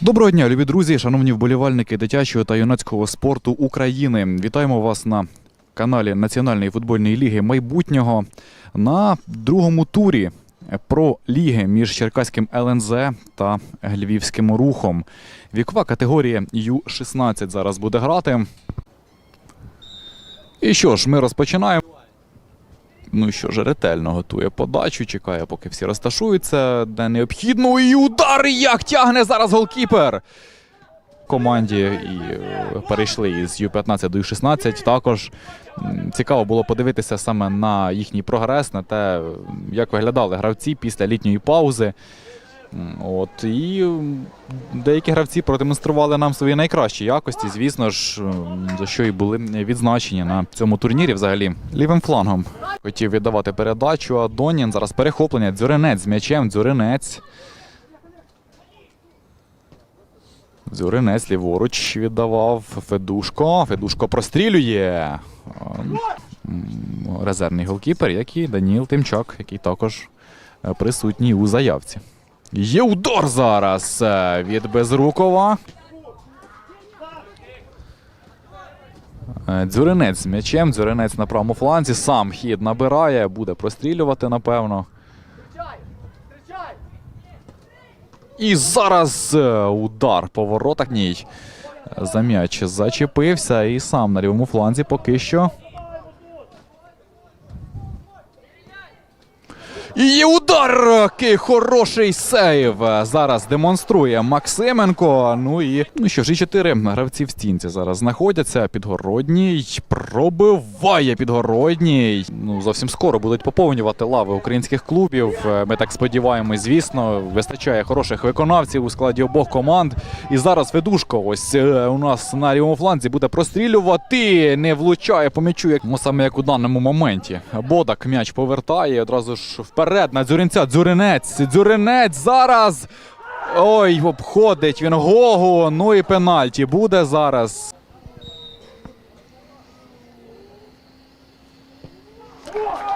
Доброго дня, любі друзі, шановні вболівальники дитячого та юнацького спорту України. Вітаємо вас на каналі Національної футбольної ліги майбутнього на другому турі про ліги між Черкаським ЛНЗ та Львівським рухом. Вікова категорія Ю-16 зараз буде грати. І що ж, ми розпочинаємо. Ну що ж, ретельно готує подачу, чекає, поки всі розташуються, де необхідно. І удар як тягне зараз голкіпер. Команді і е, перейшли із Ю-15 до Ю-16. Також цікаво було подивитися саме на їхній прогрес, на те, як виглядали гравці після літньої паузи. От, і деякі гравці продемонстрували нам свої найкращі якості, звісно ж, за що і були відзначені на цьому турнірі взагалі. Лівим флангом хотів віддавати передачу, а Донін зараз перехоплення. Дзюринець з м'ячем, Дзюринець. Дзюринець ліворуч віддавав Федушко. Федушко прострілює. Резервний голкіпер, як і Даніл Тимчак, який також е, присутній у заявці. Є удар зараз е, від Безрукова. Е, Дзюринець з м'ячем, Дзюринець на правому фланзі, сам хід набирає, буде прострілювати, напевно. І зараз е, удар по воротах. Ні. За м'яч зачепився і сам на лівому фланзі поки що. І удар! Який хороший сейв. Зараз демонструє Максименко. Ну і ну що ж, і чотири гравці в стінці зараз знаходяться. Підгородній пробиває підгородній. Ну зовсім скоро будуть поповнювати лави українських клубів. Ми так сподіваємось, звісно, вистачає хороших виконавців у складі обох команд. І зараз Федушко, ось е, у нас на лівому фланзі буде прострілювати. Не влучає по м'ячу, як ну, саме як у даному моменті. Бодак м'яч повертає одразу ж вперед на дзюринця. Дзюринець. Дзюринець зараз. Ой, обходить він Гогу. Ну і пенальті буде зараз.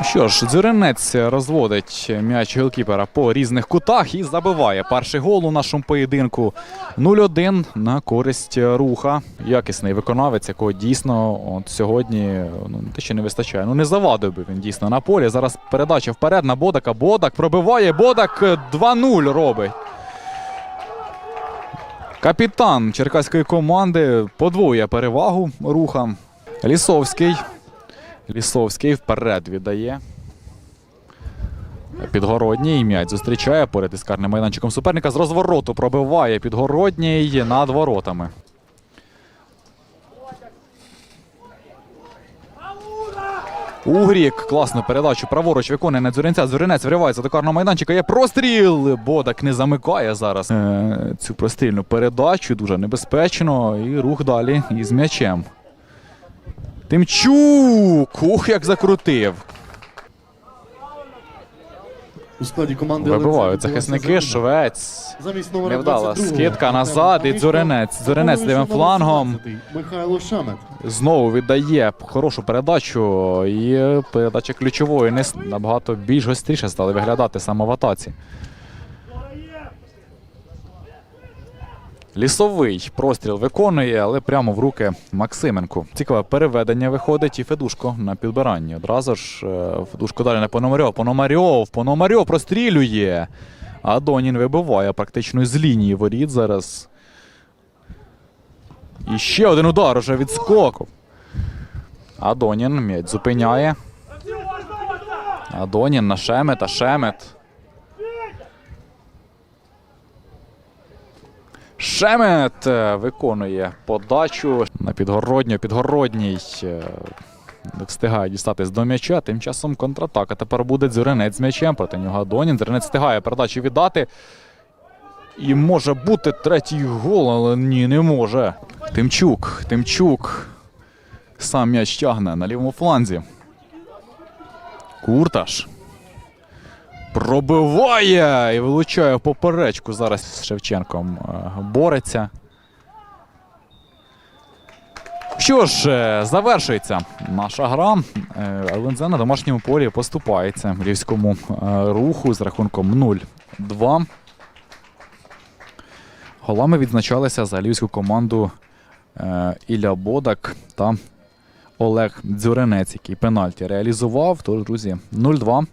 Що ж, Дзюринець розводить м'яч голкіпера по різних кутах і забиває перший гол у нашому поєдинку. 0-1 на користь руха. Якісний виконавець, якого дійсно от сьогодні ну, те, що не вистачає. Ну не завадив би він дійсно на полі. Зараз передача вперед на Бодака. Бодак пробиває. Бодак 2-0 робить. Капітан черкаської команди подвоює перевагу руха. Лісовський. Лісовський вперед віддає. Підгородній м'яч зустрічає поряд із карним майданчиком суперника. З розвороту пробиває підгородній над воротами. Угрік класну передачу праворуч виконує на Дзюринця. Дзюринець вривається до карного майданчика. Є простріл. Бодак не замикає зараз е, цю прострільну передачу. Дуже небезпечно. І рух далі із м'ячем. Тимчук! Ух, як закрутив. У складі команди Вибивають захисники. Швець. Замість номера Невдала скидка назад і Дзюринець. Дзюринець лівим флангом. Михайло Шамет. Знову віддає хорошу передачу. І передача ключової набагато більш гостріше стали виглядати саме в атаці. Лісовий простріл виконує, але прямо в руки Максименку. Цікаве переведення виходить і Федушко на підбиранні. Одразу ж е, Федушко далі на Пономарьов. Пономарьов, Пономарьов прострілює. А Донін вибиває практично з лінії воріт зараз. І ще один удар уже від скоку. Адонін м'яч зупиняє. Адонін на Шемет, а Шемет. Шемет е, виконує подачу на підгородню. Підгородній е, не встигає дістатись до м'яча. Тим часом контратака. Тепер буде Дзюринець з м'ячем. Проти нього Адонін. Дзюринець встигає передачу віддати. І може бути третій гол, але ні, не може. Тимчук, Тимчук. Сам м'яч тягне на лівому фланзі. Курташ. Пробиває і вилучає поперечку. Зараз з Шевченком е, бореться. Що ж, е, завершується наша гра. Е, ЛНЗ на домашньому полі поступається львівському е, руху з рахунком 0-2. Голами відзначалися за львівську команду Ілля Бодак та Олег Дзюренець, який пенальті реалізував. Тож, друзі, 0-2